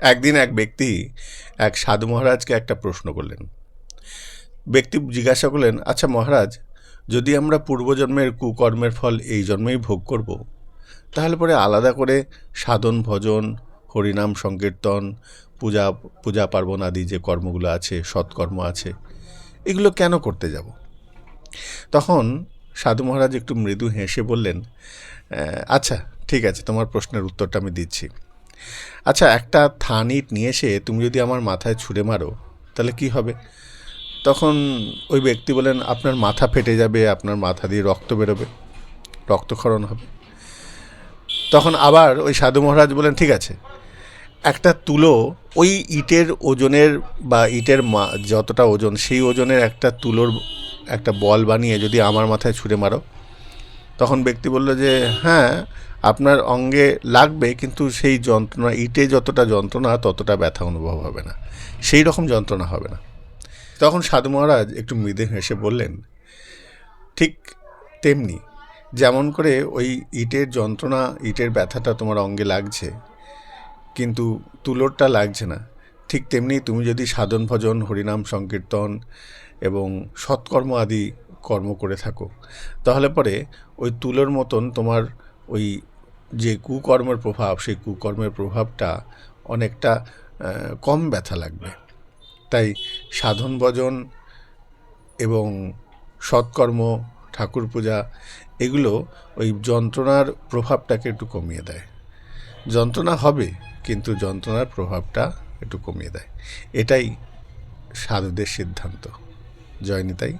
একদিন এক ব্যক্তি এক সাধু মহারাজকে একটা প্রশ্ন করলেন। ব্যক্তি জিজ্ঞাসা করলেন আচ্ছা মহারাজ, যদি আমরা পূর্বজন্মের কুকর্মের ফল এই জন্মেই ভোগ করব, তাহলে পরে আলাদা করে সাধন, ভজন, হরিনাম, সংকীর্তন, পূজা পূজা পার্বণ আদি যে কর্মগুলো আছে, সৎকর্ম আছে, এগুলো কেন করতে যাব? তখন সাধু মহারাজ একটু মৃদু হেসে বললেন আচ্ছা ঠিক আছে, তোমার প্রশ্নের উত্তরটা আমি দিচ্ছি। আচ্ছা একটা থান ইট নিয়ে এসে তুমি যদি আমার মাথায় ছুঁড়ে মারো, তাহলে কি হবে? তখন ওই ব্যক্তি বলেন, আপনার মাথা ফেটে যাবে, আপনার মাথা দিয়ে রক্ত বেরোবে, রক্তক্ষরণ হবে। তখন আবার ওই সাধু মহারাজ বলেন, ঠিক আছে, একটা তুলো ওই ইটের ওজনের বা ইটের মা, যতটা ওজন, সেই ওজনের একটা তুলোর একটা বল বানিয়ে যদি আমার মাথায় ছুঁড়ে মারো তখন ব্যক্তি বলল যে হ্যাঁ আপনার অঙ্গে লাগবে, কিন্তু সেই যন্ত্রণা, ইটে যতটা যন্ত্রণা, ততটা ব্যথা অনুভব হবে না। সেই রকম যন্ত্রণা হবে না। তখন সাধু মহারাজ একটু মৃদে হেসে বললেন, ঠিক তেমনি, যেমন করে ওই ইটের যন্ত্রণা, ইটের ব্যথাটা তোমার অঙ্গে লাগছে, কিন্তু তুলোরটা লাগছে না। ঠিক তেমনি তুমি যদি সাধন ভজন হরিনাম, সংকীর্তন এবং সৎকর্ম আদি কর্ম করে থাকো। তাহলে পরে ওই তুলোর মতন তোমার ওই যে কুকর্মের প্রভাব, সেই কুকর্মের প্রভাবটা অনেকটা কম ব্যথা লাগবে। তাই সাধন ভজন এবং সৎকর্ম, ঠাকুর পূজা এগুলো ওই যন্ত্রণার প্রভাবটাকে একটু কমিয়ে দেয়। যন্ত্রণা হবে, কিন্তু যন্ত্রণার প্রভাবটা একটু কমিয়ে দেয়। এটাই সাধুদের সিদ্ধান্ত। জয় নিতাই